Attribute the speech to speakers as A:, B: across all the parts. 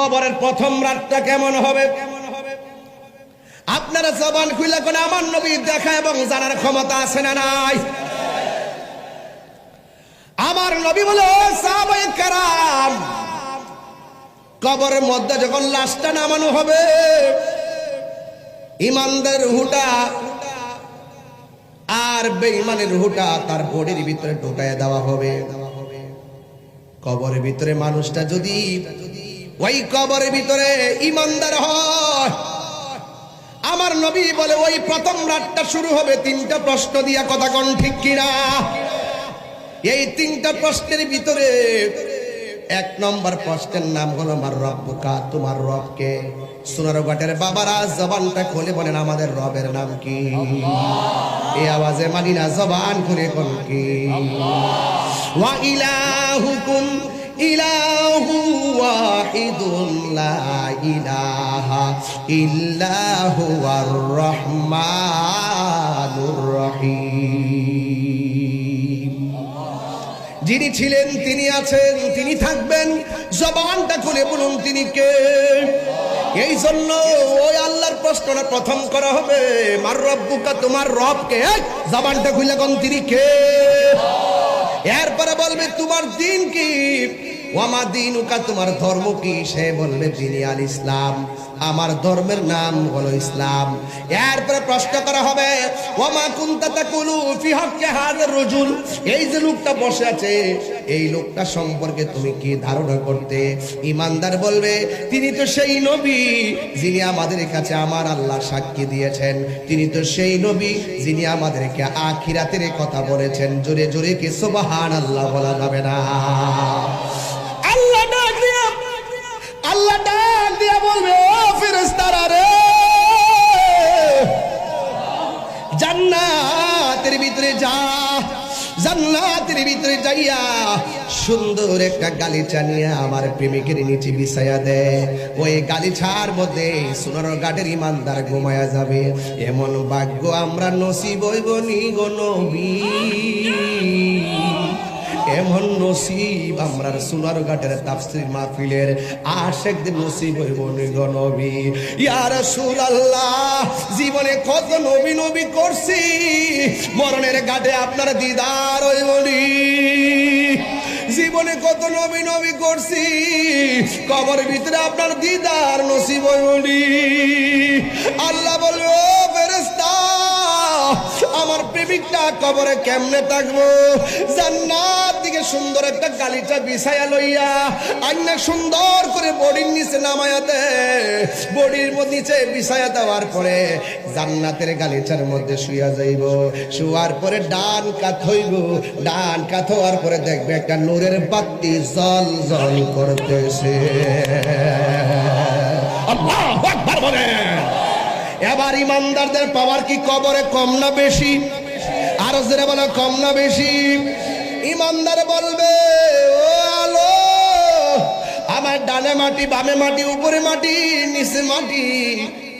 A: কবরের প্রথম রাতটা কেমন হবে? আপনারা জবান খুলে কোন আমার নবী দেখা এবং জানার ক্ষমতা আছে না নাই? আমার নবী বলে কবরের মধ্যে যখন লাশটা নামানো হবে, ইমানদের হুটা আর বেঈমানের হুটা তার বডির ভিতরে ঢুকায় দেওয়া হবে। কবরের ভিতরে মানুষটা যদি ওই কবরের ভিতরে ইমানদার হয়। আমার নবী বলে, ওই প্রথম রাতটা শুরু হবে, তিনটা প্রশ্ন দিয়া কথা কোন, ঠিক কিনা? এই তিনটা প্রশ্নের ভিতরে এক নম্বর প্রশ্নের নাম হলো, আমার রব্বকা তোমার রবকে? সোনার ঘাটের বাবারা জবানটা খুলে বলেন, আমাদের রবের নাম কি? এই আওয়াজে মানি না জবান খুলে কোন কি? ওয়া ইলাহুকুম ইলাহু ওয়াহিদুন লা ইলাহা ইল্লা হুয়ার রহমানুর রহিম। যিনি ছিলেন, তিনি আছেন, তিনি থাকবেন। জবানটা খুলে বলুন, তিনি কে? এই জন্য ওই আল্লাহর প্রশ্নটা প্রথম করা হবে, মার রব্বুকা, তোমার রবকে? জবানটা খুলে কোন তিনি কে? এরপরে বলবে তোমার দিন কি? ওয়ামা দিন উকা তোমার ধর্ম কি? সে বলবে তিনি আল ইসলাম। আমার ধর্মের নাম হলো ইসলাম। এরপরে প্রশ্ন করা হবে, ওয়ামা কুনতা তাকুলু ফি হক্কে হাজার রজুল? এই যে লোকটা বসে আছে, এই লোকটা সম্পর্কে তুমি কি ধারণা করতে? ইমানদার বলবে, তিনি তো সেই নবী যিনি আমাদের কাছে আমার আল্লাহ সাক্ষী দিয়েছেন। তিনি তো সেই নবী যিনি আমাদেরকে আখিরাতের কথা বলেছেন। জোরে জোরে কি সুবহান আল্লাহ বলা যাবে না? জান্নাতের ভিতরে যাইয়া সুন্দর একটা গালিচা নিয়ে আমার প্রেমিকের নিচে বিছাইয়া দে ওই গালিছার মধ্যে সোনার গাটের ইমানদার ঘুমায়া যাবে। এমন ভাগ্য আমরা নসিব হইব নি গো নবী। এমন নসিব আমরা সোনার ঘাটের তাফসির মাহফিলের আশেকদের নসিব হইব নবী। ইয়া রাসূলুল্লাহ, জীবনে কত নবী নবী করছি, মরণের ঘাটে আপনার দিদার হইবনি জীবনে কত নবী নবী করছি কবর ভিতরে আপনার দিদার নসিব হইবনি আল্লাহ বলবে আমার প্রেমিকটা কবরে কেমনে থাকব? জান্নাত দিকে সুন্দর একটা গালিচা বিছায়া লইয়া আইনা সুন্দর করে বডির নিচে নামায়া দে। বডির নিচে বিছায়া দেওয়ার পরে জান্নাতের গালিচার মধ্যে শুয়া যাইব। শুয়ার পরে ডান কাত হইব। ডান কাত হওয়ার পরে দেখবে একটা নূরের বাতি জল জল করতেছে। আল্লাহু! এবার ইমানদারদের পাওয়ার কি কবরে কম না বেশি? আরও জোরে বলো, কম না বেশি? ইমানদার বলবে, ও আলো, আমার ডানে মাটি, বামে মাটি, উপরে মাটি, নিচে মাটি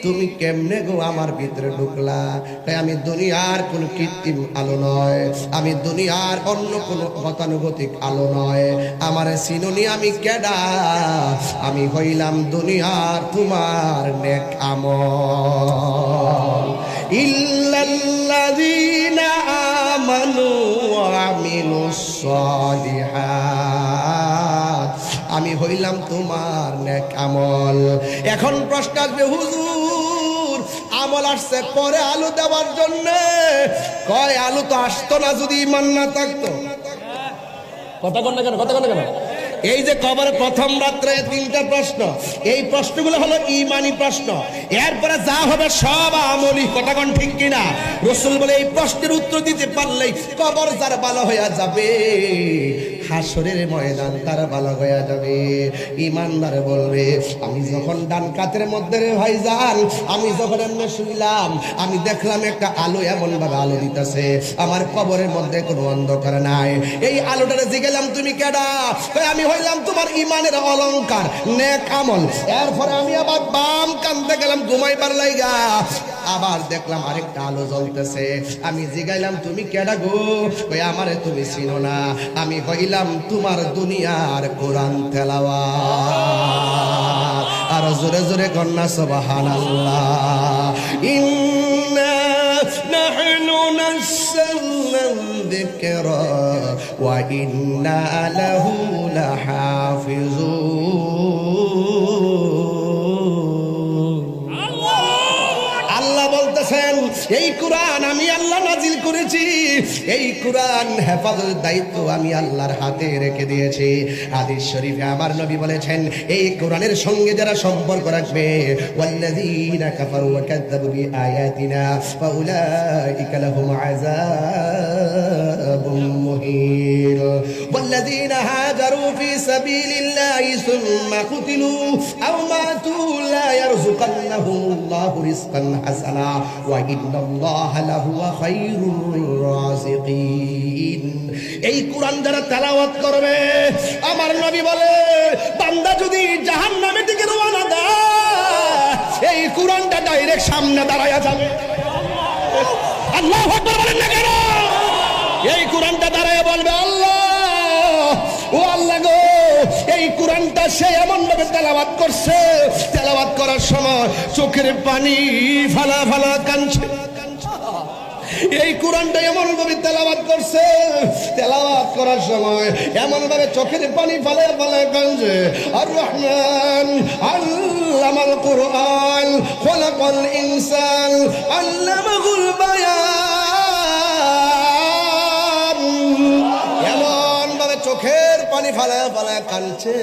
A: তুমি কেমনে গো আমার ভিতরে ঢুকলা? তাই আমি দুনিয়ার কোন কৃত্রিম আলো নয়, আমি দুনিয়ার অন্য কোন গতানুগতিক আলো নয়। আমার সিনুনি আমি কেডা? আমি হইলাম দুনিয়ার তোমার নেক আমল। ইল্লাল্লাযীনা আমানু আমি হইলাম তোমার নেক আমল। এখন প্রশ্ন আসবে, হুজুর আমল আসছে পরে আলু দেওয়ার জন্য। কয় আলু তো আসতো না যদি ইমান না থাকতো।
B: কথা কন না কেন কথা কন না কেন?
A: এই যে কবর প্রথম রাত্রে তিনটা প্রশ্ন। এই প্রশ্নগুলো হলো ইমানি প্রশ্ন। এরপরে যা হবে সব আমলি। কথাগণ ঠিক কিনা? রসুল বলে এই প্রশ্নের উত্তর দিতে পারলেই কবর যার ভালো হয়ে যাবে। হাসরের ময়দান তার ভালো হয়ে যাবে। ইমানদার বলবে, আমি যখন ডান কাতের মধ্যে ভাইজান আমি যখন এমনি শুইলাম, আমি দেখলাম একটা আলো এমন ভাবে আলো দিতেছে। আমার কবরের মধ্যে কোনো অন্ধকার নাই। এই আলোটারে জিগেলাম তুমি কেডা? আমি হইলাম তোমার ইমানের অলংকার, নেক আমল। এরপরে আমি আবার বাম কানতে গেলাম, ঘুমাইবার লাইগা। আবার দেখলাম আরেকটা আলো জ্বলতেছে। আমি জিগাইলাম, তুমি কেডা গো? আমারে তুমি চিনো না। আমি হইলাম তোমার দুনিয়ার কোরআন তেলাওয়া জোরে জোরে কন্যা সবাহান আল্লাহ ইন্না নাহনু নাসালনা আছেন এই কোরআন আমি আল্লাহ নাজিল করেছি। এই কোরআন হেফাজত দায়িত্ব আমি আল্লাহর হাতে রেখে দিয়েছি। হাদিস শরীফে আমার নবী বলেছেন, এই কোরআনের সঙ্গে যারা সম্পর্ক রাখবে, ওয়াল্লাযীনা কাফারু ওয়া কাযযাবু বিআয়াতিনা, ফাউলাইকা লাহুম আযাবুম মুহীন। ওয়াল্লাযীনা হাজারু ফি সাবিলিল্লাহি সুম্মা কুতিলু আও মাতু ماتوا لا يرزقنهم الله رزقا حسنا وإن الله لهو خير الرازقين এই কোরআন যারা তেলাওয়াত করবে আমার নবী বলে বান্দা যদি জাহান্নামের দিকে রওনা দেয় এই কোরআনটা ডাইরেক্ট সামনে দাঁড়ায়া যাবে আল্লাহ আকবার বলেন না সে এমন ভাবে তেলাওয়াত করছে তেলাবাদ করার সময় চোখের পানি ফালা ফালা কাঁদছে। এই কোরআনটা এমন ভাবে তেলাওয়াত করছে তেলাবাদ করার সময় এমন ভাবে চোখের পানি ফালে ফালে কাঁদছে। আর রহমান, আল্লামাল কোরআন, খলাকাল ইনসান, আল্লামাহুল বায়ান। পানি ফালায় ফালায় কাঁদছে।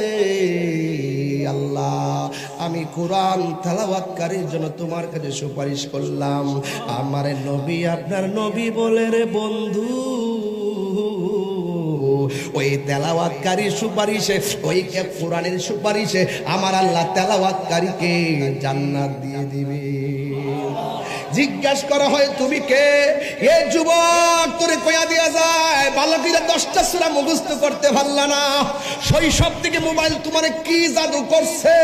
A: আল্লাহ, আমি কোরআন তেলাওয়াতকারীর জন্য তোমার কাছে সুপারিশ করলাম। আমার নবী, আপনার নবী বলে রে বন্ধু, ওই তেলাওয়াতকারীর সুপারিশে, ওই কে কোরআনের সুপারিশে আমার আল্লাহ তেলাওয়াতকারীকে জান্নাত দিয়ে দিবে। জিজ্ঞাসা করা হয়, তুমি কে? এ যুবক, তোরে কয়া দিয়া যায়, বালকীরা দশটা সুরা মুখস্থ করতে পারলা না। শৈশব থেকে মোবাইল তোমার কি জাদু করছে?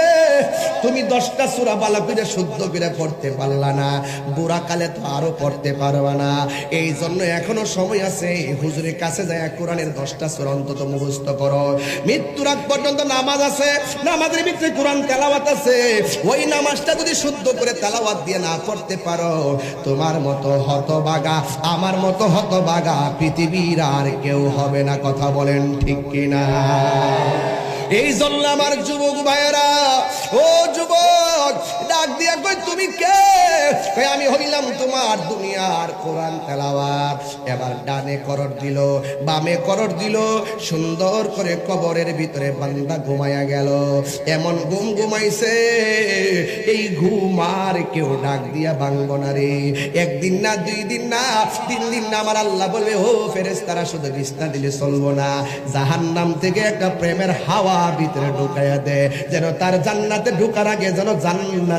A: তুমি দশটা সুরা বালকীরা শুদ্ধ করে পড়তে পারলা না। বুড়া কালে তো আরও পড়তে পারবা না। এই জন্য এখনও সময় আছে, হুজুরের কাছে যায় কোরআনের দশটা সুরা অন্তত মুখস্থ করো। মৃত্যুর আগ পর্যন্ত নামাজ আছে, নামাজের ভিতরে কোরআন তেলাওয়াত আছে। ওই নামাজটা যদি শুদ্ধ করে তেলাওয়াত দিয়ে না পড়তে পারো তোমার মতো হতবাগা, আমার মতো হতবাগা পৃথিবীর আর কেউ হবে না, কথা বলেন ঠিক কিনা? এই জন্য আমার যুবক ভাইয়েরা, ও যুবক ডাক দিয়া কই তুমি কে? কই আমি হইলাম তোমার দুনিয়ার কোরআন তেলাওয়াত। এবার ডানে করর দিল, বামে করর দিল, সুন্দর করে কবরের ভিতরে বান্দা ঘুমায়া গেল। এমন ঘুম ঘুমাইছে, এই ঘুমার কেউ ডাক দিয়া ভাঙবো না রে। একদিন না, দুই দিন না, তিন দিন না, আমার আল্লাহ বলবে, ও ফেরেস তারা শুধু বিছনা দিলে চলবো না। জাহান্নাম থেকে একটা প্রেমের হাওয়া ভিতরে ঢুকাইয়া দে, যেন তার জান্নাতে ঢুকার আগে যেন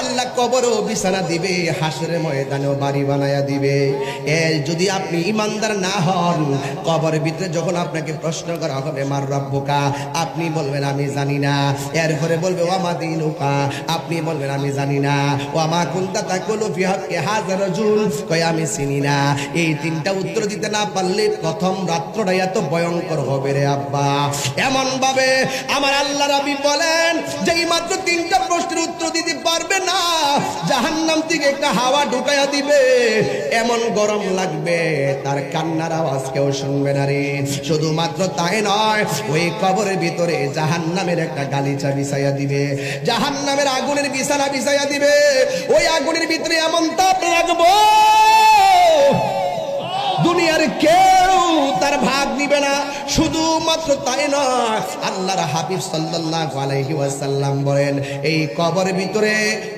A: আল্লাহ কবরও বিছানা দিবে হাসরে ময়দানেও বাড়ি বানায়া দিবে। এ, যদি আপনি ইমানদার না হন, কবরের ভিতরে যখন আপনাকে প্রশ্ন করা হবে, মার রব্বুকা, আপনি বলবেন, আমি জানি না। এরপরে বলবে ও আমা দিনুকা? আপনি বলবেন, আমি জানি না। ও আমা কুন্তা তাকুলু ফি হাক্কি হাজার জুল কই আমি চিনি না। এই তিনটা উত্তর দিতে না পারলে প্রথম রাত্রটা এত ভয়ঙ্কর হবে রে আব্বা। এমন ভাবে আমার আল্লাহ রাবি বলেন যে মাত্র তিনটা প্রশ্নের উত্তর দিতে পারবে না, জাহান্নাম থেকে একটা হাওয়া ঢুকাইয়া দিবে। এমন গরম লাগবে, তার কান্নার আওয়াজ কেউ শুনবে না রে। শুধুমাত্র তাই নয়, ওই কবরের ভিতরে জাহান্নামের একটা গালিচা বিছাইয়া দিবে। জাহান্নামের আগুনের বিছানা বিছাইয়া দিবে। ওই আগুনের ভিতরে এমন তাপ লাগবো দুনিয়ার কেউ তার ভাগ দিবে না। শুধুমাত্র তাই নয়, আল্লাহর হাবিব সাল্লাল্লাহু আলাইহি ওয়াসাল্লাম বলেন, এই কবরের ভিতরে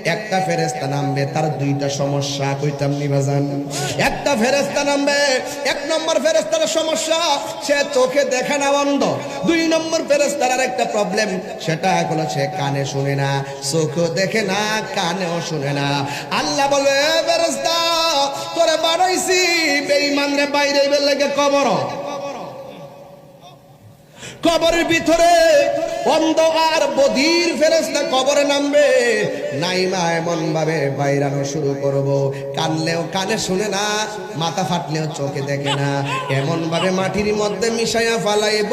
A: একটা ফেরেশতা নামবে, তার দুইটা সমস্যা কইতাম নি বাজান একটা ফেরেশতা নামবে, এক নম্বর ফেরেশতার সমস্যা, সে চোখে দেখে না অন্ধ। দুই নম্বর ফেরেশতার আর একটা প্রবলেম সেটা হলো সে কানে শুনে না, চোখও দেখে না, কানেও শুনে না। আল্লাহ বলে, "এ ফেরেশতা তোরে বানাইছি, বেঈমান রে বাইরে বেলেগে কবর। কবরের ভিতরে অন্ধ আর বধির ফেরেস্তা কবরে নামবে। নাইমা এমন ভাবে বাইরানো শুরু করব। কানলেও কানে শুনে না, মাথা ফাটলেও চোখে দেখে না। এমন ভাবে মাটির মধ্যে মিশাইয়া ফালাইব।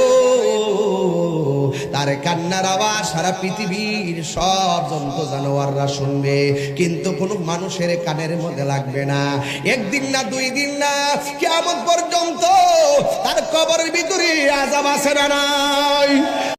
A: তার কান্নার আওয়াজ সারা পৃথিবীর সব জন্তু জানোয়াররা শুনবে। কিন্তু কোনো মানুষের কানের মধ্যে লাগবে না। একদিন না, দুই দিন না কেমন পর্যন্ত তার কবরের ভিতরে আজাব আছে না নাই।